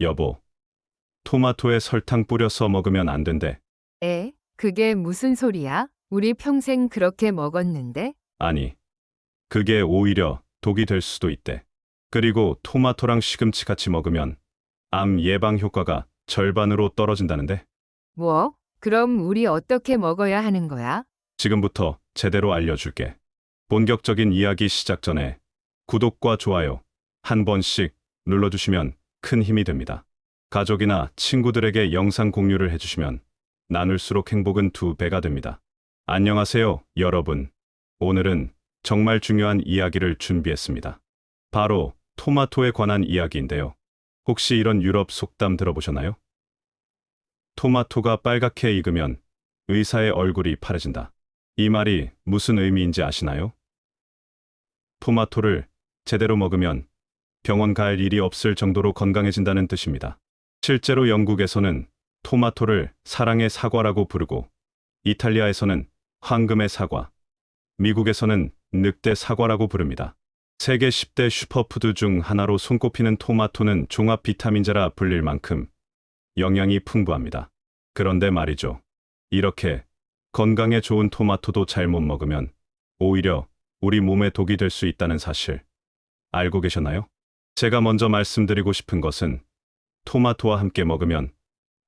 여보, 토마토에 설탕 뿌려서 먹으면 안 된대. 에? 그게 무슨 소리야? 우리 평생 그렇게 먹었는데? 아니, 그게 오히려 독이 될 수도 있대. 그리고 토마토랑 시금치 같이 먹으면 암 예방 효과가 절반으로 떨어진다는데 뭐? 그럼 우리 어떻게 먹어야 하는 거야? 지금부터 제대로 알려줄게. 본격적인 이야기 시작 전에 구독과 좋아요 한 번씩 눌러주시면 큰 힘이 됩니다. 가족이나 친구들에게 영상 공유를 해주시면 나눌수록 행복은 두 배가 됩니다. 안녕하세요, 여러분. 오늘은 정말 중요한 이야기를 준비했습니다. 바로 토마토에 관한 이야기인데요. 혹시 이런 유럽 속담 들어보셨나요? 토마토가 빨갛게 익으면 의사의 얼굴이 파래진다. 이 말이 무슨 의미인지 아시나요? 토마토를 제대로 먹으면 병원 갈 일이 없을 정도로 건강해진다는 뜻입니다. 실제로 영국에서는 토마토를 사랑의 사과라고 부르고 이탈리아에서는 황금의 사과, 미국에서는 늑대 사과라고 부릅니다. 세계 10대 슈퍼푸드 중 하나로 손꼽히는 토마토는 종합 비타민제라 불릴 만큼 영양이 풍부합니다. 그런데 말이죠. 이렇게 건강에 좋은 토마토도 잘 못 먹으면 오히려 우리 몸에 독이 될 수 있다는 사실 알고 계셨나요? 제가 먼저 말씀드리고 싶은 것은 토마토와 함께 먹으면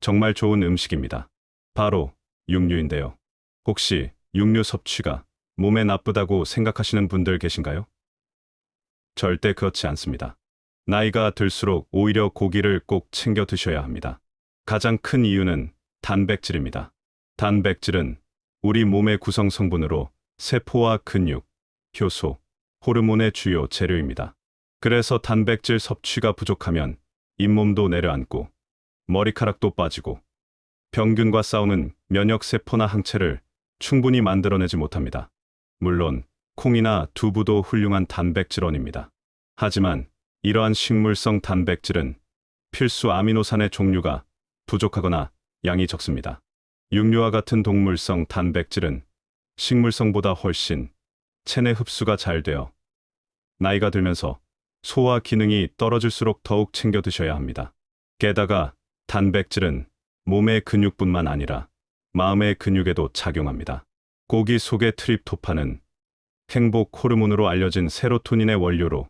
정말 좋은 음식입니다. 바로 육류인데요. 혹시 육류 섭취가 몸에 나쁘다고 생각하시는 분들 계신가요? 절대 그렇지 않습니다. 나이가 들수록 오히려 고기를 꼭 챙겨 드셔야 합니다. 가장 큰 이유는 단백질입니다. 단백질은 우리 몸의 구성 성분으로 세포와 근육, 효소, 호르몬의 주요 재료입니다. 그래서 단백질 섭취가 부족하면 잇몸도 내려앉고 머리카락도 빠지고 병균과 싸우는 면역세포나 항체를 충분히 만들어내지 못합니다. 물론 콩이나 두부도 훌륭한 단백질원입니다. 하지만 이러한 식물성 단백질은 필수 아미노산의 종류가 부족하거나 양이 적습니다. 육류와 같은 동물성 단백질은 식물성보다 훨씬 체내 흡수가 잘 되어 나이가 들면서 소화 기능이 떨어질수록 더욱 챙겨 드셔야 합니다. 게다가 단백질은 몸의 근육뿐만 아니라 마음의 근육에도 작용합니다. 고기 속의 트립토판은 행복 호르몬으로 알려진 세로토닌의 원료로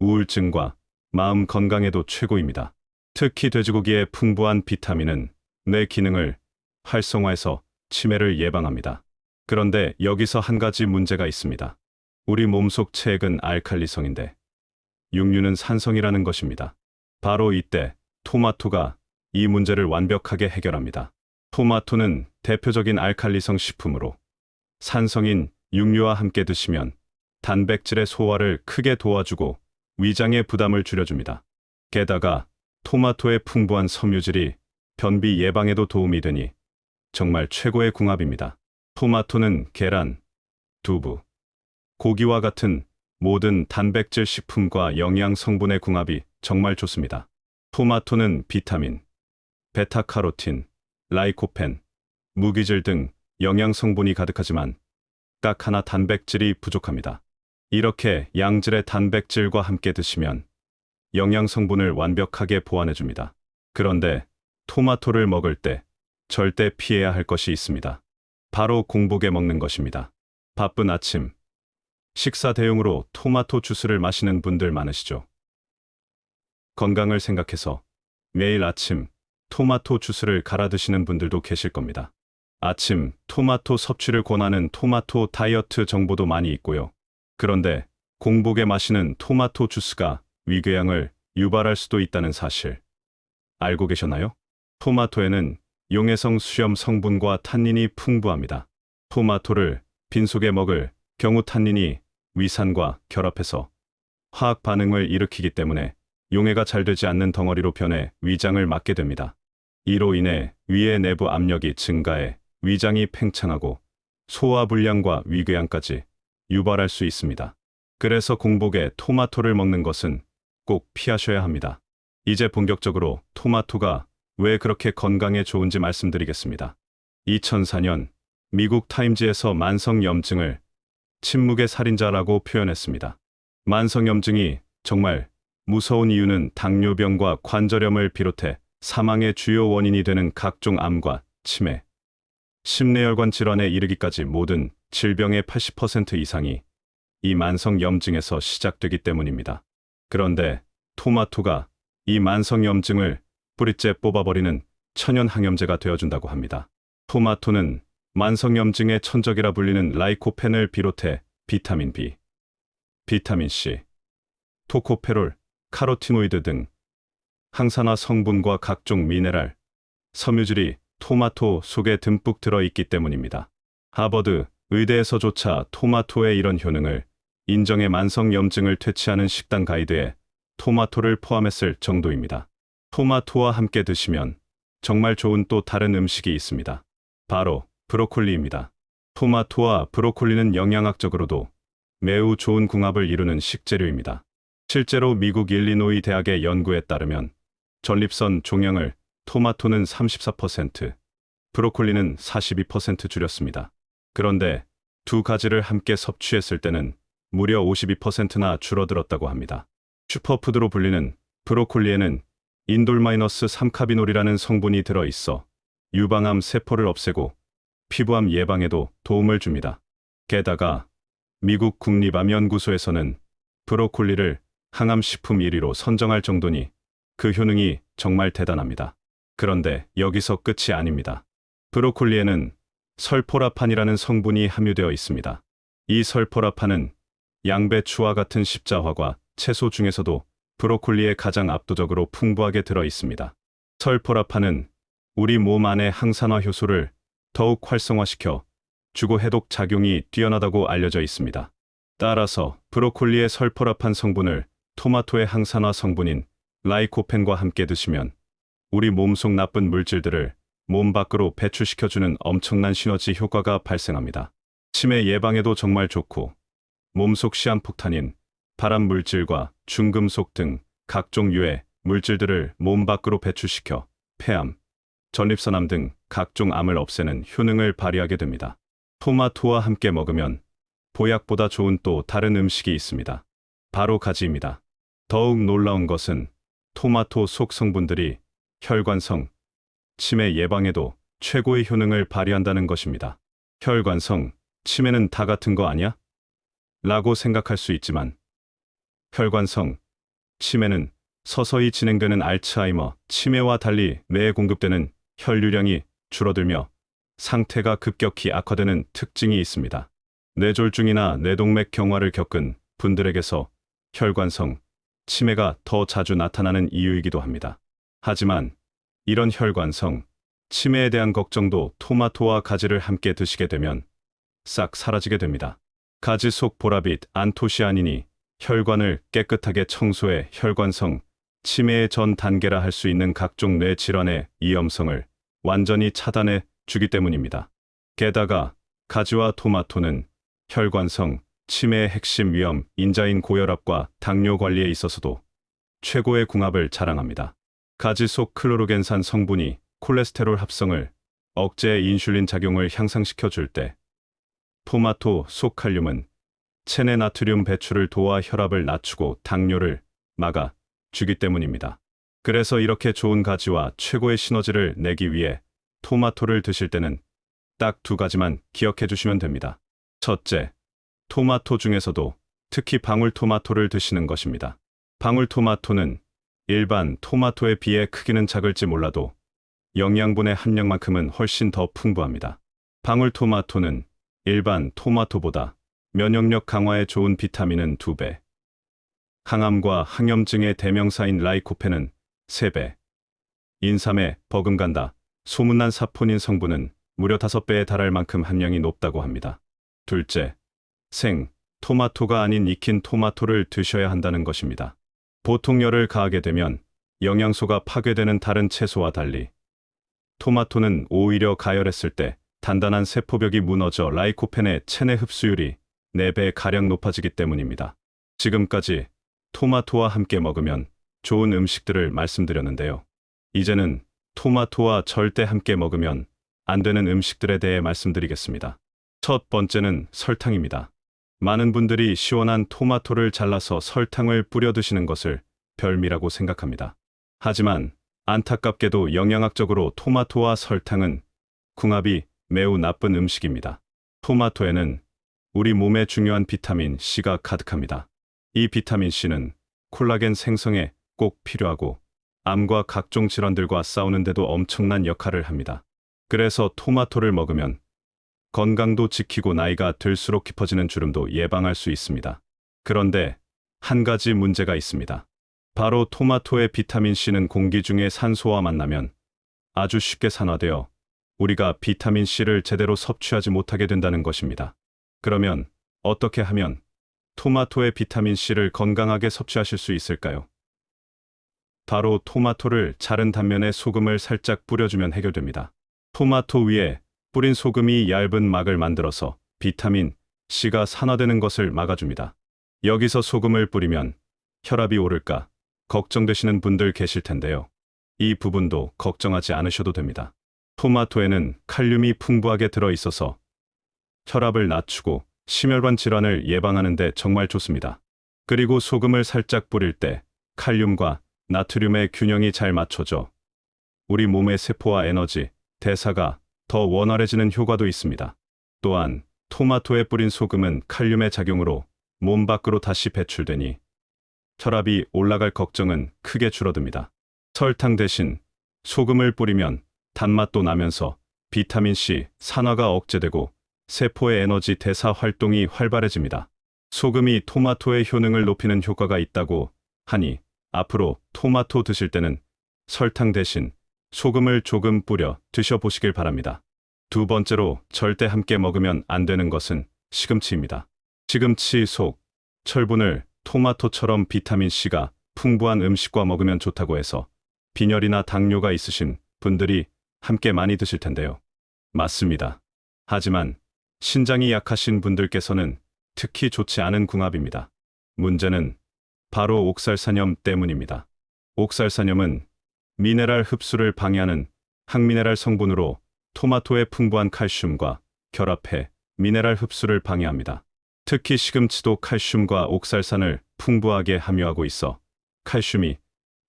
우울증과 마음 건강에도 최고입니다. 특히 돼지고기의 풍부한 비타민은 뇌 기능을 활성화해서 치매를 예방합니다. 그런데 여기서 한 가지 문제가 있습니다. 우리 몸속 체액은 알칼리성인데 육류는 산성이라는 것입니다. 바로 이때 토마토가 이 문제를 완벽하게 해결합니다. 토마토는 대표적인 알칼리성 식품으로 산성인 육류와 함께 드시면 단백질의 소화를 크게 도와주고 위장의 부담을 줄여줍니다. 게다가 토마토의 풍부한 섬유질이 변비 예방에도 도움이 되니 정말 최고의 궁합입니다. 토마토는 계란, 두부, 고기와 같은 모든 단백질 식품과 영양 성분의 궁합이 정말 좋습니다. 토마토는 비타민, 베타카로틴, 라이코펜, 무기질 등 영양 성분이 가득하지만 딱 하나 단백질이 부족합니다. 이렇게 양질의 단백질과 함께 드시면 영양 성분을 완벽하게 보완해 줍니다. 그런데 토마토를 먹을 때 절대 피해야 할 것이 있습니다. 바로 공복에 먹는 것입니다. 바쁜 아침, 식사 대용으로 토마토 주스를 마시는 분들 많으시죠? 건강을 생각해서 매일 아침 토마토 주스를 갈아 드시는 분들도 계실 겁니다. 아침 토마토 섭취를 권하는 토마토 다이어트 정보도 많이 있고요. 그런데 공복에 마시는 토마토 주스가 위궤양을 유발할 수도 있다는 사실 알고 계셨나요? 토마토에는 용해성 수염 성분과 탄닌이 풍부합니다. 토마토를 빈속에 먹을 경우 탄닌이 위산과 결합해서 화학 반응을 일으키기 때문에 용해가 잘 되지 않는 덩어리로 변해 위장을 막게 됩니다. 이로 인해 위의 내부 압력이 증가해 위장이 팽창하고 소화불량과 위궤양까지 유발할 수 있습니다. 그래서 공복에 토마토를 먹는 것은 꼭 피하셔야 합니다. 이제 본격적으로 토마토가 왜 그렇게 건강에 좋은지 말씀드리겠습니다. 2004년 미국 타임즈에서 만성염증을 침묵의 살인자라고 표현했습니다. 만성염증이 정말 무서운 이유는 당뇨병과 관절염을 비롯해 사망의 주요 원인이 되는 각종 암과 치매, 심내혈관 질환에 이르기까지 모든 질병의 80% 이상이 이 만성염증에서 시작되기 때문입니다. 그런데 토마토가 이 만성염증을 뿌리째 뽑아버리는 천연 항염제가 되어준다고 합니다. 토마토는 만성염증의 천적이라 불리는 라이코펜을 비롯해 비타민 B, 비타민 C, 토코페롤, 카로티노이드 등 항산화 성분과 각종 미네랄, 섬유질이 토마토 속에 듬뿍 들어있기 때문입니다. 하버드 의대에서조차 토마토의 이런 효능을 인정해 만성염증을 퇴치하는 식단 가이드에 토마토를 포함했을 정도입니다. 토마토와 함께 드시면 정말 좋은 또 다른 음식이 있습니다. 바로 브로콜리입니다. 토마토와 브로콜리는 영양학적으로도 매우 좋은 궁합을 이루는 식재료입니다. 실제로 미국 일리노이 대학의 연구에 따르면 전립선 종양을 토마토는 34%, 브로콜리는 42% 줄였습니다. 그런데 두 가지를 함께 섭취했을 때는 무려 52%나 줄어들었다고 합니다. 슈퍼푸드로 불리는 브로콜리에는 인돌마이너스 3카비놀이라는 성분이 들어 있어 유방암 세포를 없애고 피부암 예방에도 도움을 줍니다. 게다가 미국 국립암연구소에서는 브로콜리를 항암식품 1위로 선정할 정도니 그 효능이 정말 대단합니다. 그런데 여기서 끝이 아닙니다. 브로콜리에는 설포라판이라는 성분이 함유되어 있습니다. 이 설포라판은 양배추와 같은 십자화과 채소 중에서도 브로콜리에 가장 압도적으로 풍부하게 들어 있습니다. 설포라판은 우리 몸 안의 항산화 효소를 더욱 활성화시켜 주고 해독 작용이 뛰어나다고 알려져 있습니다. 따라서 브로콜리의 설포라판 성분을 토마토의 항산화 성분인 라이코펜과 함께 드시면 우리 몸속 나쁜 물질들을 몸 밖으로 배출시켜주는 엄청난 시너지 효과가 발생합니다. 치매 예방에도 정말 좋고 몸속 시한폭탄인 발암 물질과 중금속 등 각종 유해 물질들을 몸 밖으로 배출시켜 폐암, 전립선암 등 각종 암을 없애는 효능을 발휘하게 됩니다. 토마토와 함께 먹으면 보약보다 좋은 또 다른 음식이 있습니다. 바로 가지입니다. 더욱 놀라운 것은 토마토 속 성분들이 혈관성, 치매 예방에도 최고의 효능을 발휘한다는 것입니다. 혈관성, 치매는 다 같은 거 아니야? 라고 생각할 수 있지만 혈관성, 치매는 서서히 진행되는 알츠하이머, 치매와 달리 뇌에 공급되는 혈류량이 줄어들며 상태가 급격히 악화되는 특징이 있습니다. 뇌졸중이나 뇌동맥 경화를 겪은 분들에게서 혈관성, 치매가 더 자주 나타나는 이유이기도 합니다. 하지만 이런 혈관성, 치매에 대한 걱정도 토마토와 가지를 함께 드시게 되면 싹 사라지게 됩니다. 가지 속 보라빛 안토시아닌이 혈관을 깨끗하게 청소해 혈관성, 치매의 전 단계라 할 수 있는 각종 뇌 질환의 위험성을 완전히 차단해 주기 때문입니다. 게다가 가지와 토마토는 혈관성, 치매의 핵심 위험 인자인 고혈압과 당뇨 관리에 있어서도 최고의 궁합을 자랑합니다. 가지 속 클로로겐산 성분이 콜레스테롤 합성을 억제 인슐린 작용을 향상시켜 줄 때, 토마토 속 칼륨은 체내 나트륨 배출을 도와 혈압을 낮추고 당뇨를 막아 주기 때문입니다. 그래서 이렇게 좋은 가지와 최고의 시너지를 내기 위해 토마토를 드실 때는 딱 두 가지만 기억해 주시면 됩니다. 첫째, 토마토 중에서도 특히 방울토마토를 드시는 것입니다. 방울토마토는 일반 토마토에 비해 크기는 작을지 몰라도 영양분의 함량만큼은 훨씬 더 풍부합니다. 방울토마토는 일반 토마토보다 면역력 강화에 좋은 비타민은 2배, 항암과 항염증의 대명사인 라이코펜은 3배, 인삼에 버금간다, 소문난 사포닌 성분은 무려 5배에 달할 만큼 함량이 높다고 합니다. 둘째, 생, 토마토가 아닌 익힌 토마토를 드셔야 한다는 것입니다. 보통 열을 가하게 되면 영양소가 파괴되는 다른 채소와 달리 토마토는 오히려 가열했을 때 단단한 세포벽이 무너져 라이코펜의 체내 흡수율이 4배 가량 높아지기 때문입니다. 지금까지 토마토와 함께 먹으면 좋은 음식들을 말씀드렸는데요. 이제는 토마토와 절대 함께 먹으면 안 되는 음식들에 대해 말씀드리겠습니다. 첫 번째는 설탕입니다. 많은 분들이 시원한 토마토를 잘라서 설탕을 뿌려 드시는 것을 별미라고 생각합니다. 하지만 안타깝게도 영양학적으로 토마토와 설탕은 궁합이 매우 나쁜 음식입니다. 토마토에는 우리 몸에 중요한 비타민 C가 가득합니다. 이 비타민 C는 콜라겐 생성에 꼭 필요하고 암과 각종 질환들과 싸우는데도 엄청난 역할을 합니다. 그래서 토마토를 먹으면 건강도 지키고 나이가 들수록 깊어지는 주름도 예방할 수 있습니다. 그런데 한 가지 문제가 있습니다. 바로 토마토의 비타민 C는 공기 중에 산소와 만나면 아주 쉽게 산화되어 우리가 비타민 C를 제대로 섭취하지 못하게 된다는 것입니다. 그러면 어떻게 하면 토마토의 비타민 C를 건강하게 섭취하실 수 있을까요? 바로 토마토를 자른 단면에 소금을 살짝 뿌려주면 해결됩니다. 토마토 위에 뿌린 소금이 얇은 막을 만들어서 비타민 C가 산화되는 것을 막아줍니다. 여기서 소금을 뿌리면 혈압이 오를까 걱정되시는 분들 계실 텐데요. 이 부분도 걱정하지 않으셔도 됩니다. 토마토에는 칼륨이 풍부하게 들어 있어서 혈압을 낮추고 심혈관 질환을 예방하는 데 정말 좋습니다. 그리고 소금을 살짝 뿌릴 때 칼륨과 나트륨의 균형이 잘 맞춰져 우리 몸의 세포와 에너지, 대사가 더 원활해지는 효과도 있습니다. 또한 토마토에 뿌린 소금은 칼륨의 작용으로 몸 밖으로 다시 배출되니 혈압이 올라갈 걱정은 크게 줄어듭니다. 설탕 대신 소금을 뿌리면 단맛도 나면서 비타민C 산화가 억제되고 세포의 에너지 대사 활동이 활발해집니다. 소금이 토마토의 효능을 높이는 효과가 있다고 하니 앞으로 토마토 드실 때는 설탕 대신 소금을 조금 뿌려 드셔보시길 바랍니다. 두 번째로 절대 함께 먹으면 안 되는 것은 시금치입니다. 시금치 속 철분을 토마토처럼 비타민C가 풍부한 음식과 먹으면 좋다고 해서 빈혈이나 당뇨가 있으신 분들이 함께 많이 드실 텐데요. 맞습니다. 하지만 신장이 약하신 분들께서는 특히 좋지 않은 궁합입니다. 문제는 바로 옥살산염 때문입니다. 옥살산염은 미네랄 흡수를 방해하는 항미네랄 성분으로 토마토의 풍부한 칼슘과 결합해 미네랄 흡수를 방해합니다. 특히 시금치도 칼슘과 옥살산을 풍부하게 함유하고 있어 칼슘이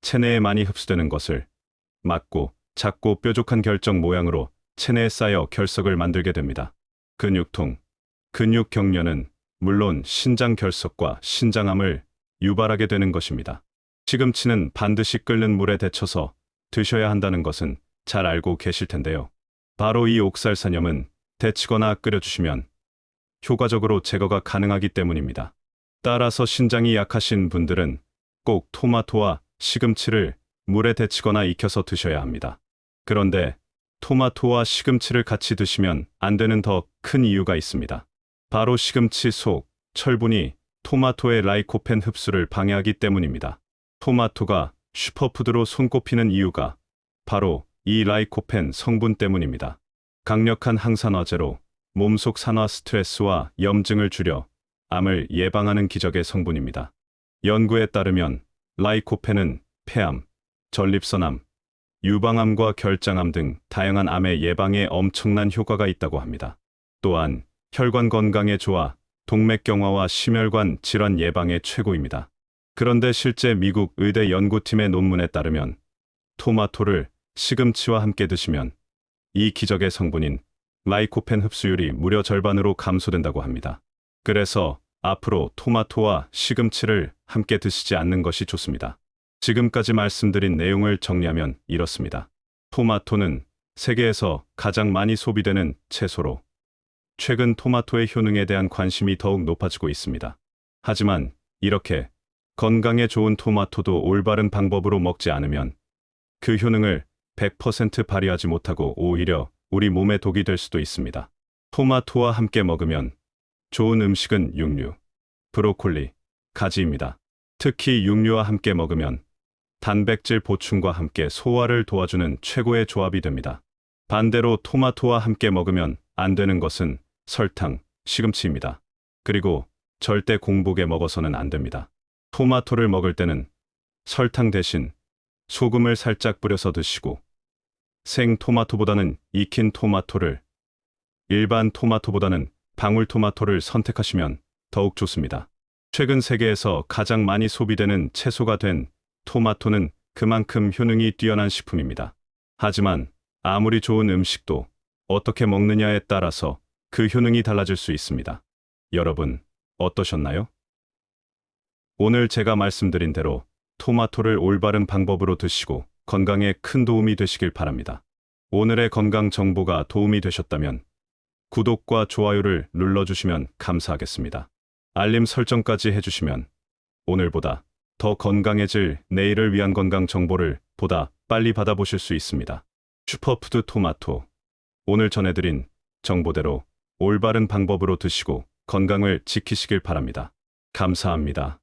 체내에 많이 흡수되는 것을 막고 작고 뾰족한 결정 모양으로 체내에 쌓여 결석을 만들게 됩니다. 근육통, 근육 경련은 물론 신장 결석과 신장암을 유발하게 되는 것입니다. 시금치는 반드시 끓는 물에 데쳐서 드셔야 한다는 것은 잘 알고 계실 텐데요. 바로 이 옥살산염은 데치거나 끓여주시면 효과적으로 제거가 가능하기 때문입니다. 따라서 신장이 약하신 분들은 꼭 토마토와 시금치를 물에 데치거나 익혀서 드셔야 합니다. 그런데 토마토와 시금치를 같이 드시면 안 되는 더 큰 이유가 있습니다. 바로 시금치 속 철분이 토마토의 라이코펜 흡수를 방해하기 때문입니다. 토마토가 슈퍼푸드로 손꼽히는 이유가 바로 이 라이코펜 성분 때문입니다. 강력한 항산화제로 몸속 산화 스트레스와 염증을 줄여 암을 예방하는 기적의 성분입니다. 연구에 따르면 라이코펜은 폐암, 전립선암, 유방암과 결장암 등 다양한 암의 예방에 엄청난 효과가 있다고 합니다. 또한 혈관 건강에 좋아 동맥경화와 심혈관 질환 예방에 최고입니다. 그런데 실제 미국 의대 연구팀의 논문에 따르면 토마토를 시금치와 함께 드시면 이 기적의 성분인 라이코펜 흡수율이 무려 절반으로 감소된다고 합니다. 그래서 앞으로 토마토와 시금치를 함께 드시지 않는 것이 좋습니다. 지금까지 말씀드린 내용을 정리하면 이렇습니다. 토마토는 세계에서 가장 많이 소비되는 채소로 최근 토마토의 효능에 대한 관심이 더욱 높아지고 있습니다. 하지만 이렇게 건강에 좋은 토마토도 올바른 방법으로 먹지 않으면 그 효능을 100% 발휘하지 못하고 오히려 우리 몸에 독이 될 수도 있습니다. 토마토와 함께 먹으면 좋은 음식은 육류, 브로콜리, 가지입니다. 특히 육류와 함께 먹으면 단백질 보충과 함께 소화를 도와주는 최고의 조합이 됩니다. 반대로 토마토와 함께 먹으면 안 되는 것은 설탕, 시금치입니다. 그리고 절대 공복에 먹어서는 안 됩니다. 토마토를 먹을 때는 설탕 대신 소금을 살짝 뿌려서 드시고 생 토마토보다는 익힌 토마토를 일반 토마토보다는 방울토마토를 선택하시면 더욱 좋습니다. 최근 세계에서 가장 많이 소비되는 채소가 된 토마토는 그만큼 효능이 뛰어난 식품입니다. 하지만 아무리 좋은 음식도 어떻게 먹느냐에 따라서 그 효능이 달라질 수 있습니다. 여러분, 어떠셨나요? 오늘 제가 말씀드린 대로 토마토를 올바른 방법으로 드시고 건강에 큰 도움이 되시길 바랍니다. 오늘의 건강 정보가 도움이 되셨다면 구독과 좋아요를 눌러주시면 감사하겠습니다. 알림 설정까지 해주시면 오늘보다 더 건강해질 내일을 위한 건강 정보를 보다 빨리 받아보실 수 있습니다. 슈퍼푸드 토마토. 오늘 전해드린 정보대로 올바른 방법으로 드시고 건강을 지키시길 바랍니다. 감사합니다.